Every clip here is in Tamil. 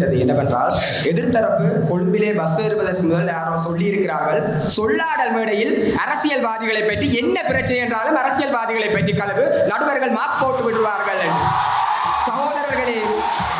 எனக்கு என்னவென்றால் எதிர்த்தரப்பு கொழும்பிலே பஸ் ஏறுவதற்கு முதல் யாரோ சொல்லி இருக்கிறார்கள் சொல்லாடல் மேடையில் அரசியல்வாதிகளை பற்றி என்ன பிரச்சனை என்றாலும் அரசியல்வாதிகளை பற்றி கலவு நடுவர்கள் மார்க்ஸ் போட்டு விடுவார்கள் சகோதரர்களே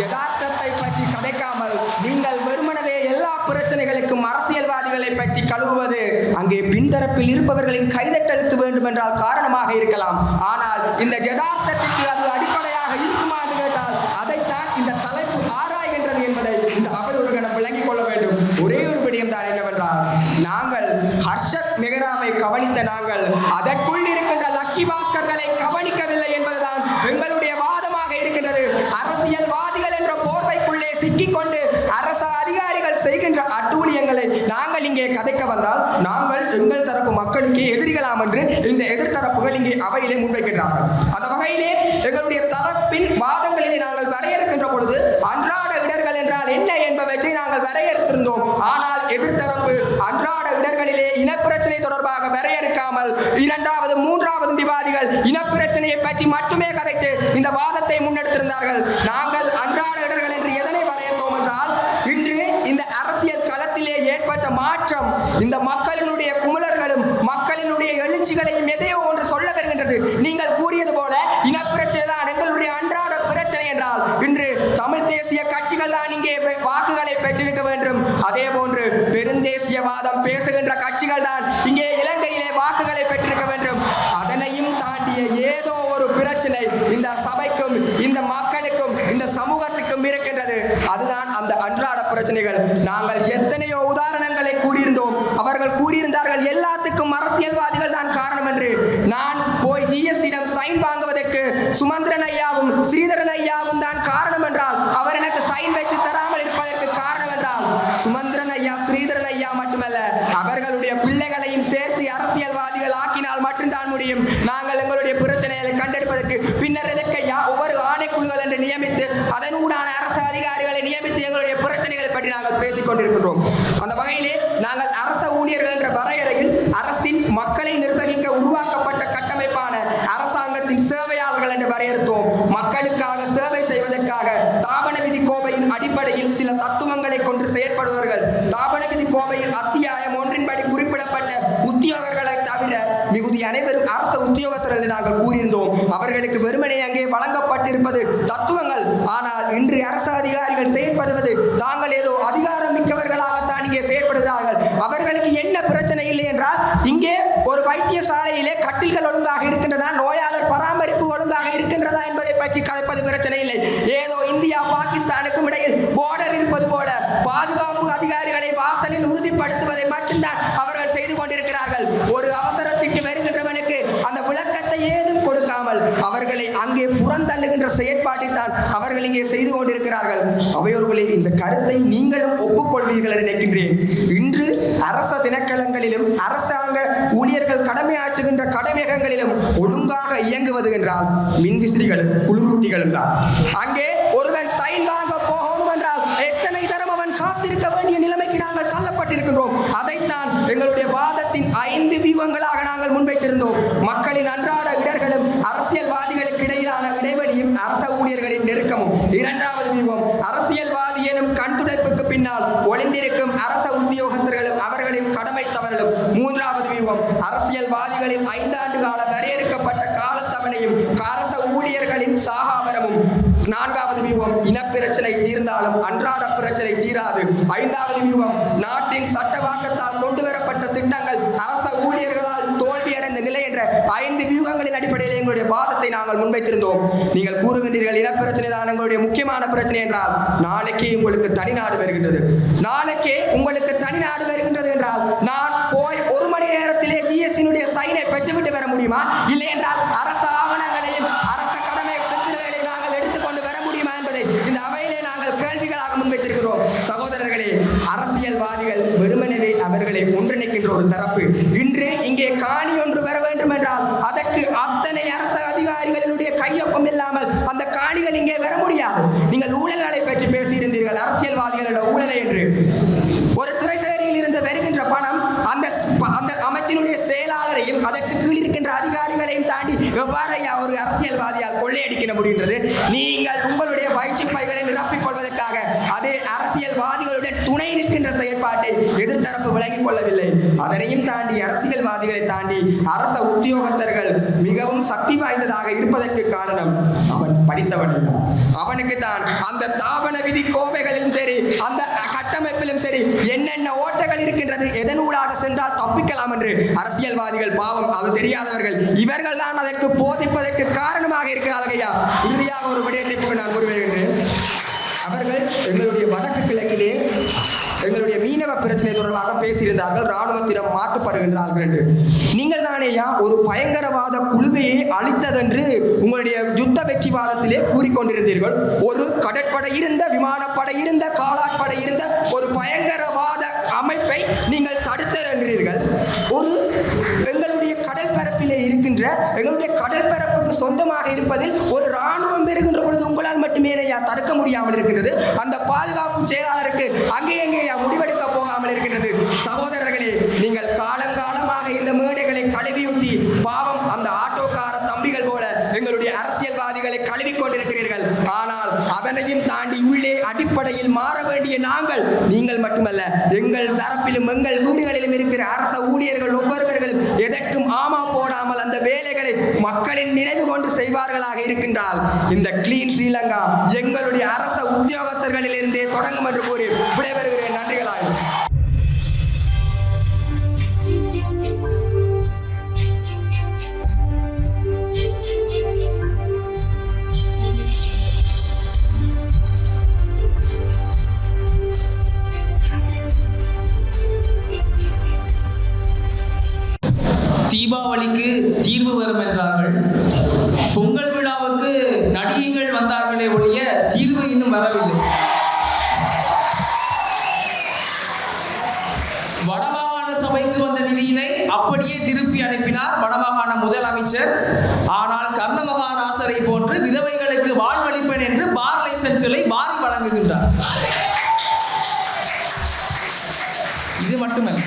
யதார்த்தத்தை பற்றி கதைக்காமல் நீங்கள் வெறுமனவே எல்லா பிரச்சனைகளுக்கும் அரசியல்வாதிகளை பற்றி கழுவுவது அங்கே பின்தரப்பில் இருப்பவர்களின் கைதட்டலுக்கு வேண்டுமென்றால் காரணமாக இருக்கலாம். ஆனால் இந்த யதார்த்தத்திற்கு அது அடிப்படையாக இருக்குமா என்று கேட்டால் அதைத்தான் இந்த தலைப்பு ஆராய்கின்றது என்பதை இந்த அவை ஒரு கணம் விளங்கிக் கொள்ள வேண்டும் ஒரே ஒரு விடயம் தான் என்னவென்றால் நாங்கள் ஹர்ஷத் மெஹராவை கவனித்த நாங்கள் அதற்குள் இருக்கின்ற லக்கி பாஸ்கர்களை கவனிக்கவில்லை என்பதுதான் எங்களுடைய வாதமாக இருக்கின்றது. அரசியல்வாதிகள் என்ற போர்வைக்குள்ளே சிக்கிக்கொண்டு அரசு அதிகாரிகள் செய்கின்ற அட்டூழியங்களை நாங்கள் இங்கே கதைக்க வந்தால் நாங்கள் எங்கள் தரப்பு மக்களுக்கு எதிரிகளாம் என்று இந்த எதிர்த்தரப்புகள் இங்கே அவையிலே முன்வைக்கின்றார்கள். அந்த வகையிலே எங்களுடைய தரப்பின் வாதங்கள் நாங்கள் வரையறுக்கின்ற பொழுது அன்றாட இடர்கள் என்றால் என்ன என்பவற்றை நாங்கள் வரையறுத்திருந்தோம். ஆனால் எதிர்த்தரப்பு அன்றாட இடர்களிலே இனப்பிரச்சனை தொடர்பாக வரையறுக்காமல் இரண்டாவது மூன்றாவது விவாதிகள் இனப்பிரச்சனையை பற்றி மட்டுமே கதைத்து இந்த வாதத்தை முன்னெடுத்திருந்தார்கள். நாங்கள் அன்றாட இடர்கள் என்று எதனை வரையறுத்தோம் என்றால் இன்று இந்த அரசியல் களத்திலே ஏற்பட்ட மாற்றம் இந்த மக்களினுடைய குமலர்களும் மக்களினுடைய எழுச்சிகளையும் எதையோ ஒன்று கூறியிருந்தார்கள் எல்லாத்துக்கும் அரசியல்வாதிகள் தான் காரணம் என்று. நான் போய் ஜிஎஸ்டிடம் சைன் வாங்குவதற்கு சுமந்திரன் ஐயாவும் ஸ்ரீதரன் ஐயாவும் தான் காரணம் என்றால் அவர் எனக்கு சைன் வைத்து தராமல் இருப்பதற்கு காரணம் என்றால் சுமந்திரன் ஐயா ஸ்ரீதரன் ஐயா மட்டுமல்ல அவர்களுடைய பிள்ளைகளையும் சேர்த்து அரசியல்வாதிகள் ஆக்கினால் மட்டும்தான் முடியும். நாங்கள் எங்களுடைய பிரச்சனைகளை கண்டெடுப்பதற்கு பின்னர் எதற்கு ஒவ்வொரு ஆணைக்குழுகள் என்று நியமித்து அதனூடான அரசு அதிகாரிகளை நியமித்து எங்களுடைய பிரச்சனைகளை பற்றி நாங்கள் பேசிக் கொண்டிருக்கின்றோம் அந்த வகையிலே நாங்கள் அரச ஊழியர்கள் என்ற வரையறையில் அரசின் மக்களை நிர்வகிக்க உருவாக்கப்பட்ட கட்டமைப்பான அரசாங்கத்தின் சேவையாளர்கள் என்று வரையறுத்தோம். மக்களுக்காக சேவை செய்வதற்காக தாபன விதி கோவையின் அடிப்படையில் சில தத்துவங்களை கொண்டு செயற்படுவார்கள் தாபன விதி கோவையின் அத்தியாயம் இது அனைவரும் அரசு உத்தியோகத்தர் என்று நாங்கள் கூறியிருந்தோம். அவர்களுக்கு வெறுமனே அங்கே வழங்கப்பட்டிருப்பது தத்துவங்கள். ஆனால் இன்று அரசு அதிகாரிகள் செயற்படுவது தாங்கள் ஏதோ அதிகாரம் மிக்கவர்களாகத்தான் இங்கே செயற்படுகிறார்கள். அவர்களுக்கு என்ன பிரச்சனை இல்லை என்றால் இங்கே ஒரு வைத்தியசாலையிலே கட்டில்கள் ஒழுங்காக இருக்கின்றன நோயாளர் பராமரிப்பு ஒழுங்காக இருக்கின்றதா என்பதை பற்றி கதைப்பது பிரச்சனை இல்லை. ஏதோ இந்தியா பாகிஸ்தானுக்கும் இடையில் போர்டர் இருப்பது போல பாதுகாப்பு அதிகாரிகளை வாசலில் உறுதிப்படுத்துவதை மட்டும்தான் அவர்கள் செய்து கொண்டிருக்கிறார்கள். ஒரு அவசர வருகின்றவனுக்கு அந்த விளக்கத்தை ஏதும் கொடுக்காமல் அவர்களை அங்கே புறந்தள்ளுகின்ற செயற்பாட்டை தான் அவர்கள் இங்கே இருக்கிறார்கள் அவையோர்களே இந்த கருத்தை நீங்களும் ஒப்புக்கொள்வீர்கள் என நினைக்கின்றேன். இன்று அரச தினக்கலங்களிலும் அரசாங்க ஊழியர்கள் கடமை கடமையாற்றுகின்ற கடமையகங்களிலும் ஒழுங்காக இயங்குவது என்றால் மின்விசிறிகளும் குளிரூட்டிகளும் தான். அங்கே ஒருவன் சைன் வாங்க போகணும் என்றால் எத்தனை தரம் அவன் காத்திருக்க வேண்டிய நிலைமைக்கு நாங்கள் தள்ளப்பட்டிருக்கின்றோம். அதைத்தான் எங்களுடைய வாதத்தின் ஐந்து வியூகங்களாக நாங்கள் முன்வைத்திருந்தோம். மக்களின் அன்றாட இடர்களும் அரசியல்வாதிகளுக்கு இடையிலான இடைவெளியும் அரச ஊழியர்களின் நெருக்கமும். இரண்டாம் வியூகம் அரசியல்வாதி எனும் கண்துடைப்புக்கு பின்னால் ஒளிந்திருக்கும் அரச உத்தியோகத்தர்களும் அவர்களின் கடமை தவறலும் மூன்றாவது வியூகம் அரசியல்வாதிகளின் கால வரையறுக்கப்பட்ட காலத்தவணையும் அரச ஊழியர்களின் சாகாமரமும் நான்காவது வியூகம் இனப்பிரச்சனை தீர்ந்தாலும் அன்றாட பிரச்சனை தீராது. ஐந்தாவது வியூகம் நாட்டின் சட்டவாக்கத்தால் கொண்டு வரப்பட்ட திட்டங்கள் அரச ஊழியர்களால் தோல்வியடைந்த நிலை என்ற ஐந்து வியூகங்களின் அடிப்படையில் எங்களுடைய வாதத்தை நாங்கள் முன்வைத்திருந்தோம். நீங்கள் கூறுகின்றீர்கள் இனப்பிரச்சனை தான் எங்களுடைய முக்கியமான பிரச்சனை என்றால் நாளைக்கே உங்களுக்கு தனிநாடு வருகின்றது. நாளைக்கே உங்களுக்கு தனிநாடு வருகின்றது என்றால் நான் போய் ஒரு ஜிஎஸ்டியினுடைய பெற்றுவிட்டு பெற முடியுமா? இல்லை என்றால் அரச ஆவணங்களையும் அரச கடமை உத்தரவுகளையும் நாங்கள் எடுத்துக்கொண்டு வர முடியுமா என்பதை இந்த அவையிலே நாங்கள் கேள்விகளாக முன்வைத்திருக்கிறோம். சகோதரர்களே அரசியல்வாதிகள் வெறுமனவே அவர்களை ஒன்றிணைக்கின்ற ஒரு தரப்பு. இன்று இங்கே காணி ஒன்று வர வேண்டும் என்றால் அதற்கு அத்தனை அரசு அதிகாரிகளினுடைய கையொப்பம் இல்லாமல் அந்த காணிகள் இங்கே வர முடியாது நீங்கள் ஊழல்களை பற்றி பேசியிருந்தீர்கள் அரசியல்வாதிகளோட ஊழலை என்று ஒரு திரைசேரியில் இருந்து வருகின்ற பணம் அந்த ஸ்- அந்த அமைச்சினுடைய செயலாளரையும் அதற்கு கீழ் இருக்கின்ற அதிகாரிகளையும் தாண்டி எவ்வாறு ஐயா ஒரு அரசியல்வாதியால் கொள்ளையடிக்க முடிகின்றது? நீங்கள் உங்களுடைய பயிற்சி பைகளை நிரப்பிக் கொள்வதற்காக அதே அரசியல்வாதிகளுடன் துணை நிற்கின்ற செயற்பாட்டை எதிர்த்தரப்பு விளங்கிக் கொள்ளவில்லை. அதனையும் தாண்டி அரசியல்வாதிகளை தாண்டி அரச உத்தியோகத்தர்கள் மிகவும் சக்தி வாய்ந்ததாக இருப்பதற்கு காரணம் அவன் அவனுக்கு தான் அந்த தாபன விதி கோவைகளிலும் சரி அந்த கட்டமைப்பிலும் சரி என்னென்ன ஓட்டைகள் இருக்கின்றது எதனூடாக சென்றால் தப்பிக்கலாம் என்று அரசியல்வாதிகள் பாவம் அது தெரியாதவர்கள் இவர்கள் தான் அதற்கு போதிப்பதற்கு காரணமாக இருக்கிறார்கள் ஐயா. இறுதியாக ஒரு விடயத்தை நான் கூறுவேன். அவர்கள் எங்களுடைய வடக்கு கிழக்கிலே எங்களுடைய மீனவ பிரச்சனை தொடர்பாக பேசியிருந்தார்கள் இராணுவத்திடம் மாட்டுப்படுகின்றார்கள் என்று. நீங்கள் ஒரு பயங்கரவாத குழுவையே அழித்ததென்று உங்களுடைய யுத்த வெற்றிவாதத்திலே கூறிக்கொண்டிருந்தீர்கள். ஒரு கடற்படை இருந்த விமானப்படை இருந்த காலாட்படை இருந்த ஒரு பயங்கரவாத அமைப்பை நீங்கள் தடுத்தர் ஒரு எங்களுடைய கடல் பரப்பிலே இருக்கின்ற எங்களுடைய கடல் பரப்புக்கு சொந்தமாக இருப்பதில் ஒரு ராணுவம் பெறுகின்ற பொழுது உங்களால் மட்டுமே தடுக்க முடியாமல் இருக்கின்றது. அந்த பாதுகாப்பு செயலாளருக்கு அங்கே எங்கே முடிவெடுக்க போகாமல் இருக்கின்றது. சகோதர அடிப்படையில் மாற வேண்டிய நாங்கள் நீங்கள் மட்டுமல்ல எங்கள் தரப்பிலும் எங்கள் வீடுகளிலும் இருக்கிற அரச ஊழியர்கள் ஒவ்வொருவர்களும் எதற்கும் ஆமா போடாமல் அந்த வேலைகளை மக்களின் நினைவு கொண்டு செய்வார்களாக இருக்கின்றால் இந்த கிளீன் ஸ்ரீலங்கா எங்களுடைய அரச உத்தியோகத்தர்களில் இருந்தே தொடங்கும் என்று கூறி விடைபெறுகிறேன். நன்றிகளாய். தீபாவளிக்கு தீர்வு வரும் என்றார்கள். பொங்கல் விழாவுக்கு நடிகைகள் வந்தார்களே ஒழிய தீர்வு இன்னும் வரவில்லை. வடமாகாண சபைக்கு வந்த நிதியினை அப்படியே திருப்பி அனுப்பினார் வடமாகாண முதலமைச்சர். ஆனால் கர்ணமகாராசரை போன்று விதவைகளுக்கு வாழ்வளிப்பேன் என்று பார் லைசன்ஸ்களை வாரி வழங்குகின்றார். இது மட்டுமல்ல.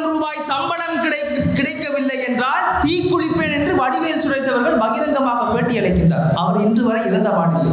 ஆயிரம் ரூபாய் சம்பளம் கிடை கிடைக்கவில்லை என்றால் தீக்குளிப்பேன் என்று வடிவேல் சுரேஷ் அவர்கள் பகிரங்கமாக பேட்டி அளிக்கின்றார். அவர் இன்று வரை இறந்த பாடில்லை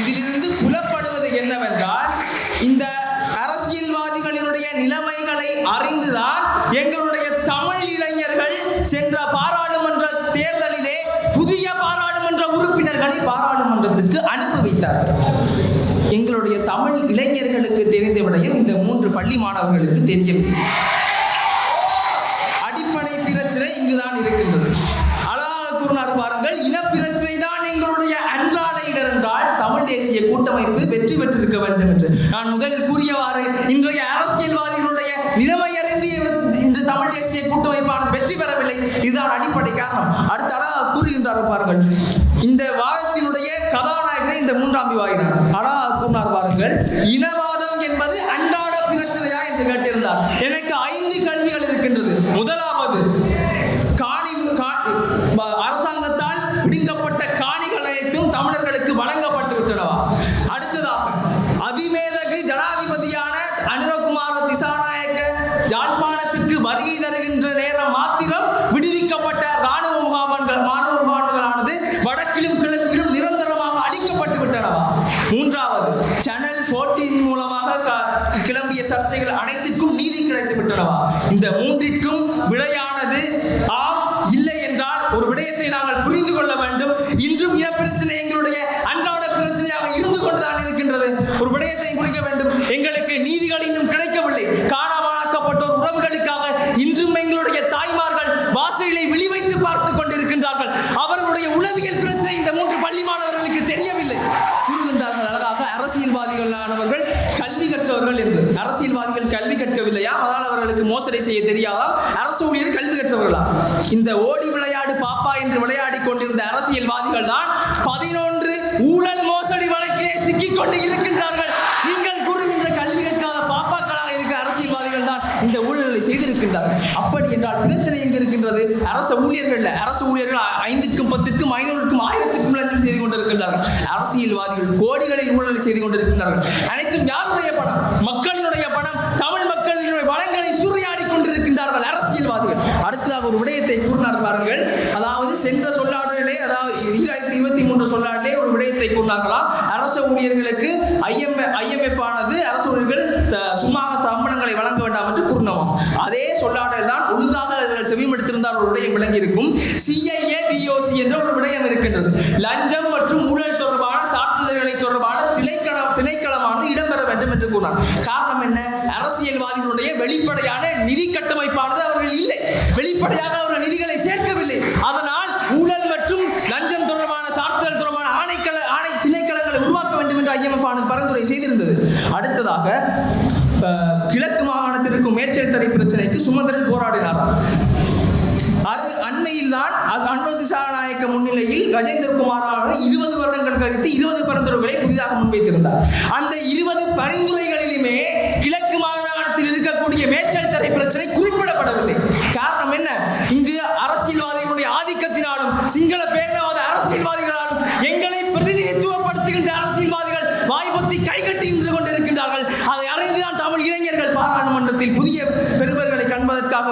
இதிலிருந்து புலப்படுவது என்னவென்றால் இந்த அரசியல்வாதிகளினுடைய நிலைமைகளை அறிந்துதான் எங்களுடைய தமிழ் இளைஞர்கள் சென்ற பாராளுமன்ற தேர்தலிலே புதிய பாராளுமன்ற உறுப்பினர்களை பாராளுமன்றத்துக்கு அனுப்பி வைத்தார்கள். இளைஞர்களுக்கு தெரிந்த விடயம் இந்த மூன்று பள்ளி மாணவர்களுக்கு தெரியும். அடிப்படை பிரச்சனை இங்குதான் இருக்கின்றது. அழகாக கூறினார் பாருங்கள் இனப்பிரச்சனை தான் எங்களுடைய அன்றாட இடர் என்றால் தமிழ் தேசிய கூட்டமைப்பு வெற்றி பெற்றிருக்க வேண்டும் என்று. நான் முதல் கூறியவாறு இன்றைய அரசியல்வாதிகளுடைய நிலைமை அறிந்து இன்று தமிழ் தேசிய கூட்டமைப்பானது வெற்றி பெறவில்லை. இதுதான் அடிப்படை காரணம். அடுத்த அழகாக கூறுகின்றார் பாருங்கள் இந்த வாரத்தினுடைய கதா இந்த மூன்றாம் விவாகினார் அழகாக கூறினார் பாருங்கள் இனவாதம் என்பது அன்றாட பிரச்சனையா என்று கேட்டிருந்தார். எனக்கு ஐந்து கல் அவர்களுக்கு செய்ய தெரியாதால் அரசு ஊழியர் கல்வி கற்றவர்களா? இந்த ஓடி விளையாடு பாப்பா என்று விளையாடி கொண்டிருந்த அரசியல்வாதிகள் தான் பதினொன்று ஊழல் மோசடி வழக்கிலே சிக்கிக் கொண்டு இருக்கின்றார்கள். நீங்கள் கூறுகின்ற கல்வி கற்காத பாப்பாக்களாக இருக்க அரசியல்வாதிகள் தான் இந்த ஊழலை செய்திருக்கின்றார்கள். அப்படி என்றால் பிரச்சனை எங்கு இருக்கின்றது? அரசு ஊழியர்கள் அரசு ஊழியர்கள் ஐந்துக்கும் பத்துக்கும் ஐநூறுக்கும் ஆயிரத்துக்கும் லஞ்சம் செய்து கொண்டிருக்கின்றார்கள். அரசியல்வாதிகள் கோடிகளில் ஊழலை செய்து கொண்டிருக்கின்றார்கள். அனைத்தும் யாருடைய படம் மக்கள் அரசியல்வாதிகள் அடுத்ததாக ஒரு விடயத்தை கூறினார் பாருங்கள். அதாவது சென்ற சொல்லாடலே அதாவது ஈராயிரத்தி இருபத்தி மூன்று சொல்லாடலே ஒரு விடயத்தை கூறினார்களாம். அரசு ஊழியர்களுக்கு ஐஎம் ஐஎம்எஃப் ஆனது அரசு ஊழியர்கள் சும்மா சம்பளங்களை வழங்க வேண்டாம் என்று கூறினோம். அதே சொல்லாடல் தான் ஒழுங்காக அவர்கள் செவிமடுத்திருந்தால் ஒரு விடயம் விளங்கி இருக்கும் சிஐஏ பிஓசி என்ற ஒரு விடயம் இருக்கின்றது. லஞ்சம் வேண்டும் என்று கூறினார் காரணம் என்ன? அரசியல்வாதிகளுடைய வெளிப்படையான நிதி கட்டமைப்பானது அவர்கள் இல்லை. வெளிப்படையாக அவர்கள் நிதிகளை சேர்க்கவில்லை. அதனால் ஊழல் மற்றும் லஞ்சம் தொடர்பான சான்றிதழ் தொடர்பான ஆணைக்கள ஆணை திணைக்களங்களை உருவாக்க வேண்டும் என்று ஐஎம்எஃப் ஆனது பரிந்துரை செய்திருந்தது. அடுத்ததாக கிழக்கு மாகாணத்தில் மேச்சல் தடை பிரச்சனைக்கு சுமந்திரன் போராடினாராம். அண்மையில் தான் அன்வர் திசாநாயக்க முன்னிலையில் கஜேந்திரகுமாரான இருபது வருடங்கள் கருத்து இருபது பரிந்துரைகளை புதிதாக முன்வைத்திருந்தார். அந்த இருபது பரிந்துரைகளிலுமே கிழக்கு மாகாணத்தில் இருக்கக்கூடிய மேச்சல் தடை பிரச்சனை குறிப்பிடப்படவில்லை. காரணம் என்ன? இங்கு அரசியல்வாதிகளுடைய ஆதிக்கத்தினாலும் சிங்கள பேரினவாத அரசியல்வாதிகளாலும் எங்களை பிரதிநிதித்துவப்படுத்துகின்ற அரசியல்வாதிகள் வாய்ப்பத்தி கைகட்டி நின்று கொண்டிருக்கின்றார்கள். அதை அறிந்துதான் தமிழ் இளைஞர்கள் பாராளுமன்றத்தில் புதிய பெருமர்களை காண்பதற்காக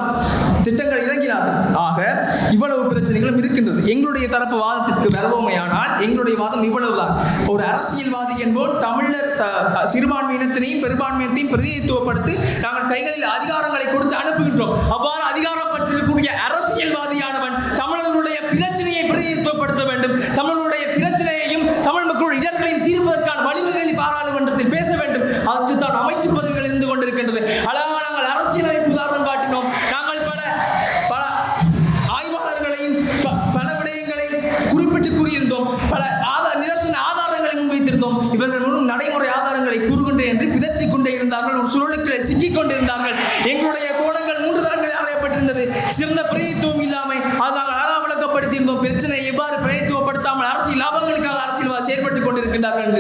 திட்டங்கள் இறங்கினார்கள். ஆக இவ்வளவு பிரச்சனைகளும் இருக்கின்றது. எங்களுடைய தரப்பு வாதத்திற்கு வருவோமையானால் எங்களுடைய வாதம் இவ்வளவுதான். ஒரு அரசியல்வாதி என்போல் தமிழர் த- சிறுபான்மையினத்தினையும் பெரும்பான்மையினத்தையும் பிரதிநிதித்துவப்படுத்தி நாங்கள் கைகளில் அதிகாரங்களை கொடுத்து அனுப்புகின்றோம். அவ்வாறு அதிகாரம் பெற்றிருக்கக்கூடிய அரசியல்வாதியானவன் தமிழர்களுடைய பிரச்சனையை பிரதிநிதித்துவப்படுத்த வேண்டும். தமிழர்களுடைய பிரச்சனையையும் தமிழ் மக்களுடைய இடர்களையும் தீர்ப்பதற்கான வழிவகைகளை பாராளுமன்றத்தில் பேச வேண்டும். அதற்கு தான் அமைச்சு பதவிகள் இருந்து கொண்டிருக்கின்றது. அதாவது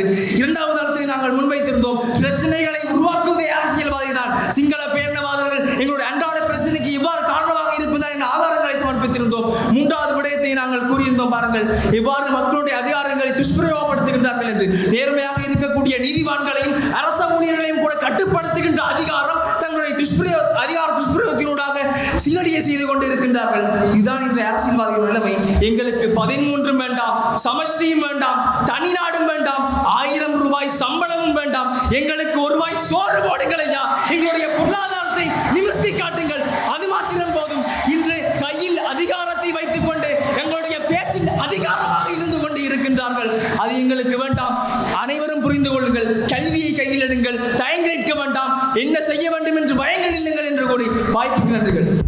என்று இரண்டாவது தளத்தில் நாங்கள் முன்வைத்திருந்தோம். பிரச்சனைகளை உருவாக்குவதே அரசியல்வாதி தான். சிங்கள பேரினவாதர்கள் எங்களுடைய அன்றாட பிரச்சனைக்கு இவ்வாறு காரணமாக இருப்பதால் என்ற ஆதாரங்களை சமர்ப்பித்திருந்தோம். மூன்றாவது விடயத்தை நாங்கள் கூறியிருந்தோம் பாருங்கள். எவ்வாறு மக்களுடைய அதிகாரங்களை துஷ்பிரயோகப்படுத்துகின்றார்கள் என்று. நேர்மையாக இருக்கக்கூடிய நீதிவான்களையும் அரச ஊழியர்களையும் கூட கட்டுப்படுத்துகின்ற அதிகாரம் தங்களுடைய துஷ்பிரயோ சீரடியை செய்து கொண்டு இருக்கின்றார்கள் இதுதான் இன்றைய அரசியல்வாதிகள் நிலைமை. எங்களுக்கு பதிமூன்றும் வேண்டாம் சமஷ்டியும் வேண்டாம் தனிநாடும் வேண்டாம் ஆயிரம் ரூபாய் சம்பளமும் வேண்டாம். எங்களுக்கு ஒரு ரூபாய் சோறு போடுங்கள் ஐயா. எங்களுடைய பொருளாதாரத்தை நிவர்த்தி காட்டுங்கள். அது மாத்திரம் போதும். இன்று கையில் அதிகாரத்தை வைத்துக் கொண்டு எங்களுடைய பேச்சில் அதிகாரமாக இருந்து கொண்டு இருக்கின்றார்கள் அது எங்களுக்கு வேண்டாம். அனைவரும் புரிந்து கொள்ளுங்கள். கல்வியை கையில் எடுங்கள். தயங்க நிற்க வேண்டாம். என்ன செய்ய வேண்டும் என்று பயங்கள் இல்லைங்கள் என்று கூறி வாய்ப்பு நன்றிகள்.